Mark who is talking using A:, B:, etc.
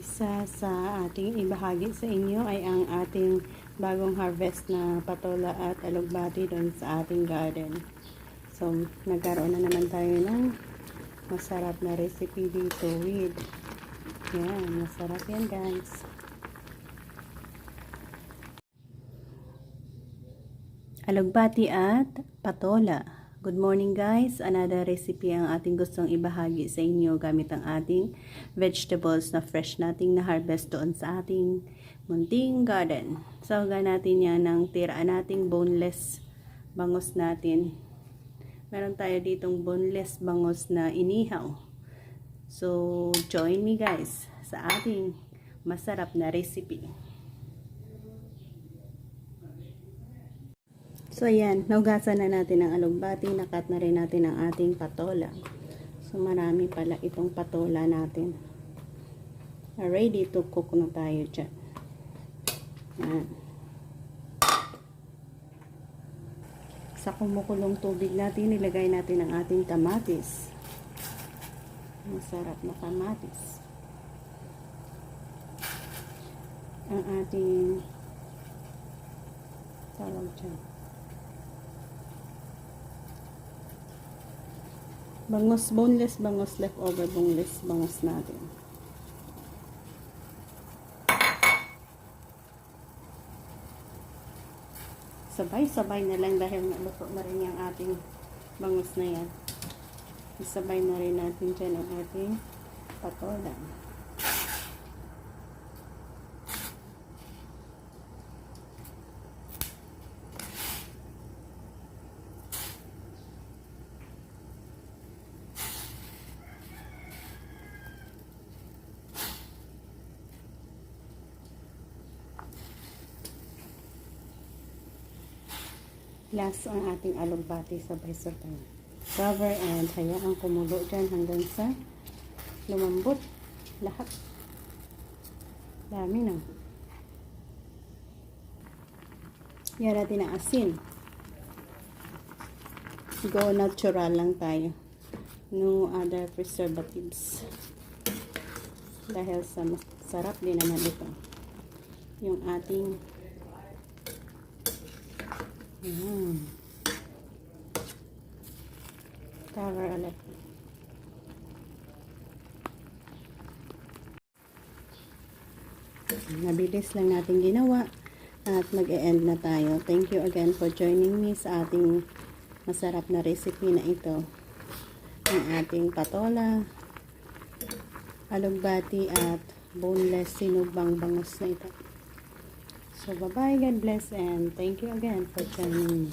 A: Isa sa ating ibahagi sa inyo ay ang ating bagong harvest na patola at alugbati doon sa ating garden. So, nagkaroon na naman tayo ng masarap na recipe dito with yan, masarap yan guys. Alugbati at patola. Good morning guys. Another recipe ang ating gustong ibahagi sa inyo gamit ang ating vegetables na fresh nating na harvest doon sa ating munting garden. So, natin yan ng tiraan nating boneless bangos natin. Meron tayo ditong boneless bangos na inihaw. So, join me guys sa ating masarap na recipe. So, ayan. Naugasan na natin ang alugbati. Nakat na rin natin ang ating patola. So, marami pala itong patola natin. Ready to cook na tayo dyan. Ayan. Sa kumukulong tubig natin, nilagay natin ang ating kamatis. Masarap na kamatis. Ang ating tawag dyan. Bangos, boneless bangos, leftover boneless bangos natin. Sabay-sabay na lang dahil naluto na rin yung ating bangos na yan. Isabay na rin natin dyan ang ating patola. Last ang ating alugbati sabay-sabay. Cover and hayaan kumulo dyan hanggang sa lumambot lahat. Dami na. Yan natin ang asin. Go natural lang tayo. No other preservatives. Dahil sa sarap din naman ito. Yung ating Ayan. Cover ulit. Nabilis lang natin ginawa at mag-e-end na tayo. Thank you again for joining me sa ating masarap na recipe na ito. Ang ating patola, alugbati at boneless sinugbang bangus na ito. So, bye-bye. God bless and thank you again for joining me.